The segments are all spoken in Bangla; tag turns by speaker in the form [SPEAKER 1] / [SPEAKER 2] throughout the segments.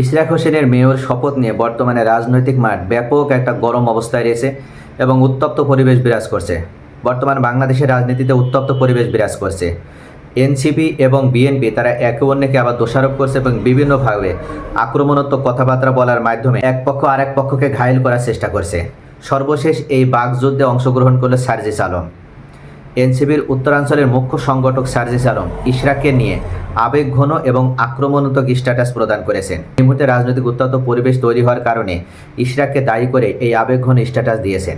[SPEAKER 1] ইশরাক হোসেনের মেয়র শপথ নিয়ে বর্তমানে রাজনৈতিক মাঠ ব্যাপক একটা গরম অবস্থায় রয়েছে এবং উত্তপ্ত পরিবেশ বিরাজ করছে। বর্তমান বাংলাদেশের রাজনীতিতে উত্তপ্ত পরিবেশ বিরাজ করছে। এনসিপি এবং বিএনপি তারা একে অন্যকে আবার দোষারোপ করছে এবং বিভিন্নভাবে আক্রমণাত্মক কথাবার্তা বলার মাধ্যমে এক পক্ষ আর এক পক্ষকে ঘায়েল করার চেষ্টা করছে। সর্বশেষ এই বাকযুদ্ধে অংশগ্রহণ করল সার্জিস আলম। এনসিবির উত্তরাঞ্চলের মুখ্য সংগঠক সার্জিস আলম ইশরাককে নিয়ে আবেগঘন এবং আক্রমণাত্মক স্ট্যাটাস প্রদান করেছেন। এই মুহূর্তে রাজনৈতিক উত্তপ্ত পরিবেশ তৈরি হওয়ার কারণে ইশরাককে দায়ী করে এই আবেগঘন স্ট্যাটাস দিয়েছেন।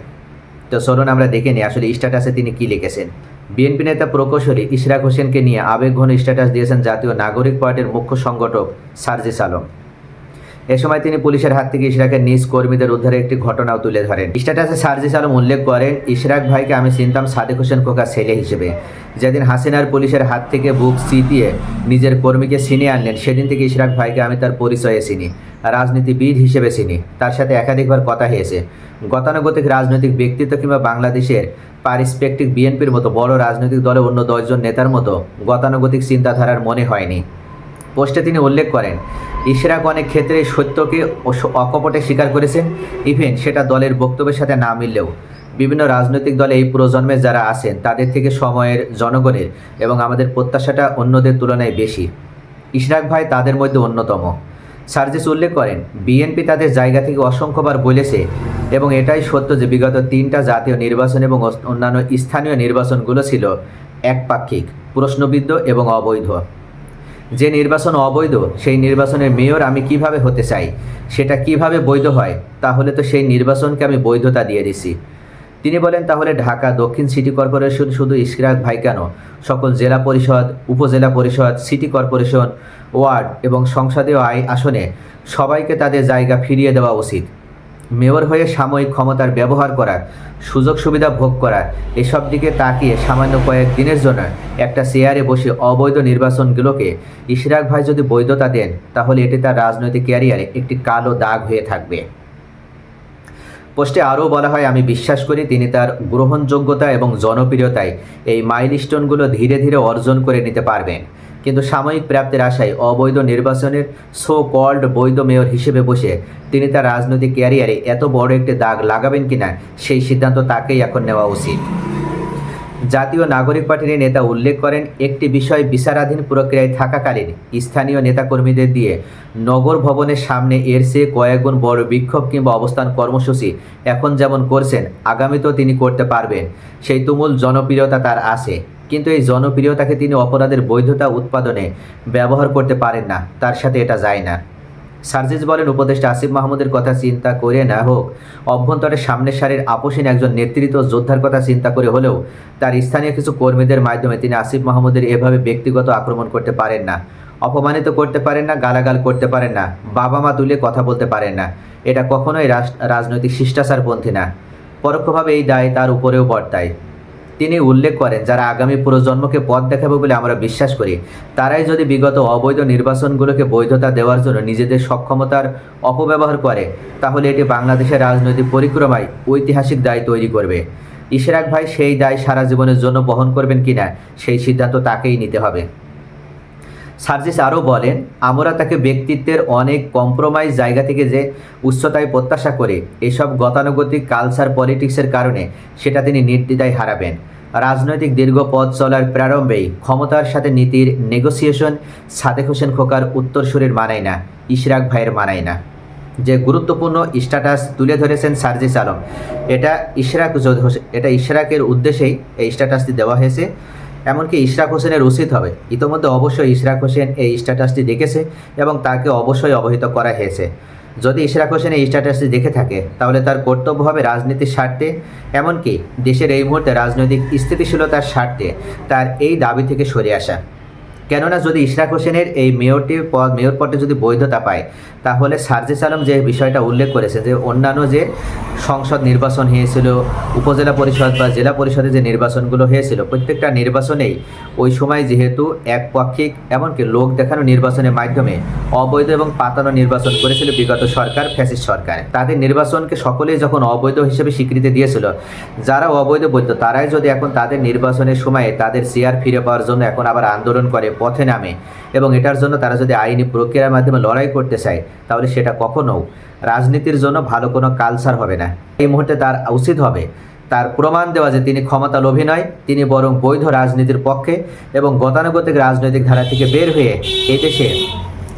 [SPEAKER 1] তো চলুন আমরা দেখে নিই আসলে স্ট্যাটাসে তিনি কি লিখেছেন। বিএনপি নেতা প্রকৌশলী ইশরাক হোসেনকে নিয়ে আবেগঘন স্ট্যাটাস দিয়েছেন জাতীয় নাগরিক পার্টির মুখ্য সংগঠক সার্জিস আলম। এ সময় তিনি পুলিশের হাত থেকে ইশরাকের নিজ কর্মীদের উদ্ধারে একটি ঘটনাও তুলে ধরেন। স্ট্যাটাসে সার্জিস আলম উল্লেখ করেন, ইশরাক ভাইকে আমি চিনতাম সাদেক হোসেন খোকা ছেলে হিসেবে। যেদিন হাসিনার পুলিশের হাত থেকে বুক চিতিয়ে নিজের কর্মীকে ছিনিয়ে আনলেন, সেদিন থেকে ইশরাক ভাইকে আমি তার পরিচয়ে চিনি, রাজনীতিবিদ হিসেবে চিনি। তার সাথে একাধিকবার কথা হয়েছে। গতানুগতিক রাজনৈতিক ব্যক্তিত্ব কিংবা বাংলাদেশের পারিস্পেক্টিক বিএনপির মতো বড় রাজনৈতিক দলের অন্য দশজন নেতার মতো গতানুগতিক চিন্তাধারার মনে হয়নি। পোস্টে তিনি উল্লেখ করেন, ইশরাক অনেক ক্ষেত্রে সত্যকে অকপটে স্বীকার করেছেন ইভেন সেটা দলের বক্তব্যের সাথে না মিললেও। বিভিন্ন রাজনৈতিক দলে এই প্রজন্মে যারা আছেন, তাদের থেকে সময়ের জনগণের এবং আমাদের প্রত্যাশাটা অন্যদের তুলনায় বেশি। ইশরাক ভাই তাদের মধ্যে অন্যতম। সার্জিস উল্লেখ করেন, বিএনপি তাদের জায়গা থেকে অসংখ্যবার বলেছে এবং এটাই সত্য যে বিগত তিনটা জাতীয় নির্বাচন এবং অন্যান্য স্থানীয় নির্বাচনগুলো ছিল একপাক্ষিক, প্রশ্নবিদ্ধ এবং অবৈধ। যে নির্বাচন অবৈধ, সেই নির্বাচনের মেয়র আমি কীভাবে হতে চাই? সেটা কীভাবে বৈধ হয়? তাহলে তো সেই নির্বাচনকে আমি বৈধতা দিয়ে দিছি। তিনি বলেন, তাহলে ঢাকা দক্ষিণ সিটি কর্পোরেশন শুধু ইশরাক ভাই কেন? সকল জেলা পরিষদ, উপজেলা পরিষদ, সিটি কর্পোরেশন, ওয়ার্ড এবং সংসদীয় আই আসনে সবাইকে তাদের জায়গা ফিরিয়ে দেওয়া উচিত। মেয়র হয়ে সাময়িক ক্ষমতার ব্যবহার করা সুযোগ সুবিধা ভোগ করা এসব দিকে তাকিয়ে সামান্য কয়েক দিনের জন্য একটা চেয়ারে বসে অবৈধ নির্বাচনগুলোকে ইশরাক ভাই যদি বৈধতা দেন, তাহলে এটি তার রাজনৈতিক ক্যারিয়ারে একটি কালো দাগ হয়ে থাকবে। পোস্টে আরও বলা হয়, আমি বিশ্বাস করি তিনি তার গ্রহণযোগ্যতা এবং জনপ্রিয়তায় এই মাইলস্টোনগুলো ধীরে ধীরে অর্জন করে নিতে পারবেন। কিন্তু সাময়িক প্রাপ্তির আশায় অবৈধ নির্বাচনের সো কল্ড বৈধ মেয়র হিসেবে বসে তিনি তার রাজনৈতিক ক্যারিয়ারে এত বড় একটি দাগ লাগাবেন কিনা সেই সিদ্ধান্ত তাকেই এখন নেওয়া উচিত। জাতীয় নাগরিক পার্টির নেতা উল্লেখ করেন, একটি বিষয় বিচারাধীন প্রক্রিয়ায় থাকাকালীন স্থানীয় নেতাকর্মীদের দিয়ে নগর ভবনের সামনে এর চেয়ে কয়েকগুণ বড় বিক্ষোভ কিংবা অবস্থান কর্মসূচি এখন যেমন করছেন, আগামীতেও তিনি করতে পারবেন। সেই তুমুল জনপ্রিয়তা তার আছে। কিন্তু এই জনপ্রিয়তাকে তিনি অপরাধের বৈধতা উৎপাদনে ব্যবহার করতে পারেন না। তার সাথে এটা যায় না। সার্জিস বলেন, উপদেষ্টা আসিফ মাহমুদের কথা চিন্তা করে না হোক। অভ্যন্তরের সামনের সারির আপোষহীন একজন নেতৃত্ব যোদ্ধার কথা চিন্তা করে হলেও তার স্থানীয় কিছু কর্মীদের মাধ্যমে তিনি আসিফ মাহমুদের এভাবে ব্যক্তিগত আক্রমণ করতে পারেন না, অপমানিত করতে পারেন না, গালাগাল করতে পারেন না বাবা মা তুলে কথা বলতে পারেন না। এটা কখনোই রাজ- রাজনৈতিক শিষ্টাচারপন্থী না। পরোক্ষভাবে এই দায় তার উপরেও বর্তায়। তিনি উল্লেখ করেন, যারা আগামী প্রজন্মকে পথ দেখাবে বলে আমরা বিশ্বাস করি, তারাই যদি বিগত অবৈধ নির্বাচনগুলোকে বৈধতা দেওয়ার জন্য নিজেদের সক্ষমতার অপব্যবহার করে, তাহলে এটি বাংলাদেশের রাজনৈতিক পরিক্রমায় ঐতিহাসিক দায় তৈরি করবে। ইশরাক ভাই, সেই দায় সারা জীবনের জন্য বহন করবেন কিনা সেই সিদ্ধান্ত তাকেই নিতে হবে। সার্জিস আরও বলেন, আমরা তাকে ব্যক্তিত্বের অনেক কম্প্রোমাইজ জায়গা থেকে যে উচ্চতায় প্রত্যাশা করে এসব গতানুগতিক কালচার পলিটিক্সের কারণে সেটা তিনি নির্দ্বিধায় হারাবেন। রাজনৈতিক দীর্ঘ পথ চলার প্রারম্ভেই ক্ষমতার সাথে নীতির নেগোসিয়েশন সাদেক হোসেন খোকার উত্তরসূরির মানায় না, ইশরাক ভাইয়ের মানায় না। যে গুরুত্বপূর্ণ স্ট্যাটাস তুলে ধরেছেন সার্জিস আলম, এটা ইশরাক এটা ইশরাকের উদ্দেশ্যেই এই স্ট্যাটাসটি দেওয়া হয়েছে। এমনকি ইশরাক হোসেনের উচিত হবে। ইতোমধ্যে অবশ্যই ইশরাক হোসেন এই স্ট্যাটাসটি দেখেছে এবং তাকে অবশ্যই অবহিত করা হয়েছে। যদি ইশরাক হোসেন এই স্ট্যাটাসটি দেখে থাকে, তাহলে তার কর্তব্য হবে রাজনীতির স্বার্থে, এমনকি দেশের এই মুহূর্তে রাজনৈতিক স্থিতিশীলতার স্বার্থে তার এই দাবি থেকে সরে আসা। কেননা যদি ইশরাক হোসেনের এই মেয়রটির পদ, মেয়র পদে যদি বৈধতা পায়, তাহলে সার্জিস আলম যে বিষয়টা উল্লেখ করেছে যে অন্যান্য যে সংসদ নির্বাচন হয়েছিল, উপজেলা পরিষদ বা জেলা পরিষদে যে নির্বাচনগুলো হয়েছিল, প্রত্যেকটা নির্বাচনেই ওই সময় যেহেতু একপাক্ষিক এমনকি লোক দেখানো নির্বাচনের মাধ্যমে অবৈধ এবং পাতানো নির্বাচন করেছিল বিগত সরকার, ফ্যাসিস্ট সরকার। তাদের নির্বাচনকে সকলেই যখন অবৈধ হিসেবে স্বীকৃতি দিয়েছিল, যারা অবৈধ বৈধ, তারাই যদি এখন তাদের নির্বাচনের সময়ে তাদের শেয়ার ফিরে পাওয়ার জন্য এখন আবার আন্দোলন করে পথে নামে এবং এটার জন্য তারা যদি আইনি প্রক্রিয়ার মাধ্যমে লড়াই করতে চায়, তাহলে সেটা কখনো রাজনীতির জন্য ভালো কোনো কালচার হবে না। এই মুহূর্তে তার উচিত হবে তার প্রমাণ দেওয়া যে তিনি ক্ষমতা লোভী নয় তিনি বরং বৈধ রাজনীতির পক্ষে এবং গতানুগতিক রাজনৈতিক ধারা থেকে বের হয়ে এই দেশে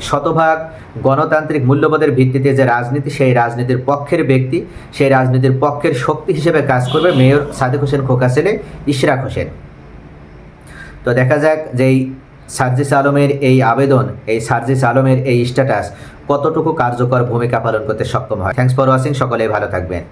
[SPEAKER 1] শতভাগ গণতান্ত্রিক মূল্যবোধের ভিত্তিতে যে রাজনীতি, সেই রাজনীতির পক্ষের ব্যক্তি, সেই রাজনীতির পক্ষের শক্তি হিসেবে কাজ করবে মেয়র সাদেক হোসেন খোকা ছেলে ইশরাক হোসেন। তো দেখা যাক যে সার্জিস আলমের এই আবেদন, এই সার্জিস আলমের এই স্ট্যাটাস কতটুকু কার্যকর ভূমিকা পালন করতে সক্ষম হয়? থ্যাংকস ফর ওয়াচিং সকলেই ভালো থাকবেন।